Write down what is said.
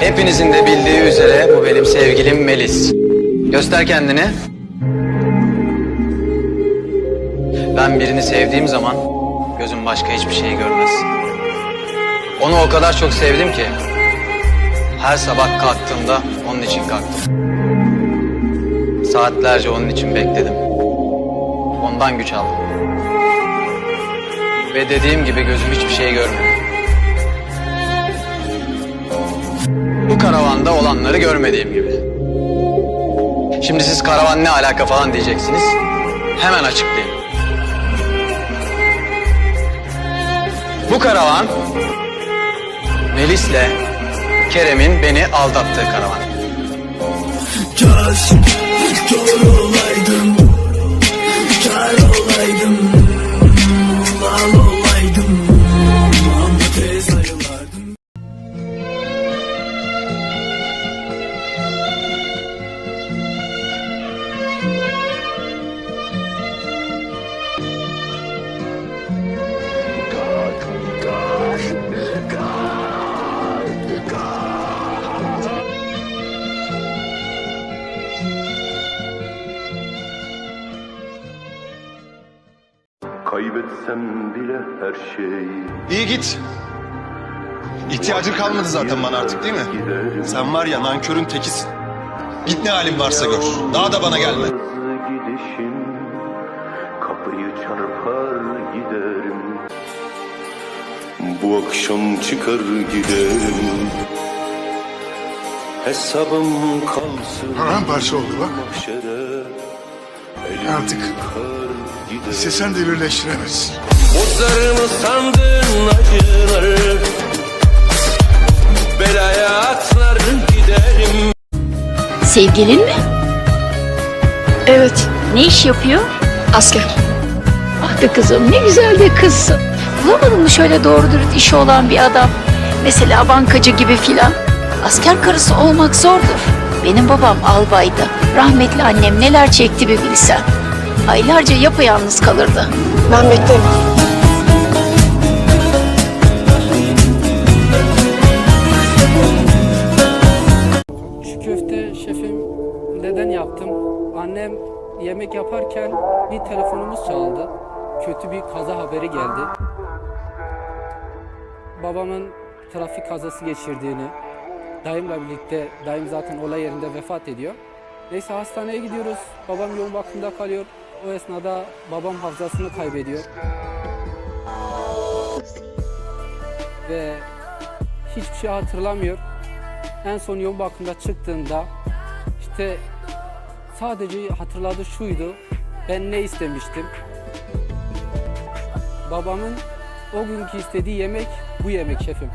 Hepinizin de bildiği üzere bu benim sevgilim Melis. Göster kendini. Ben birini sevdiğim zaman gözüm başka hiçbir şeyi görmez. Onu o kadar çok sevdim ki her sabah kalktığımda onun için kalktım. Saatlerce onun için bekledim. Ondan güç aldım. Ve dediğim gibi gözüm hiçbir şey görmedi. Bu karavanda olanları görmediğim gibi. Şimdi siz karavan ne alaka falan diyeceksiniz. Hemen açıklayayım. Bu karavan Melis'le Kerem'in beni aldattığı karavan. Kaş, kör olaydım Kaybetsem bile her şeyi İyi git. İhtiyacın kalmadı zaten bana artık değil mi? Sen var ya nankörün tekisin. Git ne halin varsa gör. Daha da bana gelme. Gidişin Kapıyı çarpar giderim Bu akşam çıkar giderim Hesabım kalsın Paramparça oldu bak. mahşere Artık Kar giderim istesen de birleştiremezsin. Bozarımı sandın acıları Belaya atlar giderim Sevgilin mi? Evet. Ne iş yapıyor? Asker. Ah be kızım ne güzel de kızsın. Bulamadın mı şöyle doğru dürüst işi olan bir adam? Mesela bankacı gibi filan. Asker karısı olmak zordur. Benim babam albaydı. Rahmetli annem neler çekti bir bilsen. Aylarca yapayalnız kalırdı. Ben beklerim. Şu köfte şefim neden yaptım? Annem yemek yaparken bir telefonumuz çaldı. Kötü bir kaza haberi geldi. Babamın trafik kazası geçirdiğini, dayımla birlikte, dayım zaten olay yerinde vefat ediyor. Neyse hastaneye gidiyoruz. Babam yoğun bakımda kalıyor. O esnada babam hafızasını kaybediyor. Ve hiçbir şey hatırlamıyor. En son yoğun bakımda çıktığında işte sadece hatırladığı şuydu. Ben ne istemiştim? Babamın o günkü istediği yemek bu yemek şefim.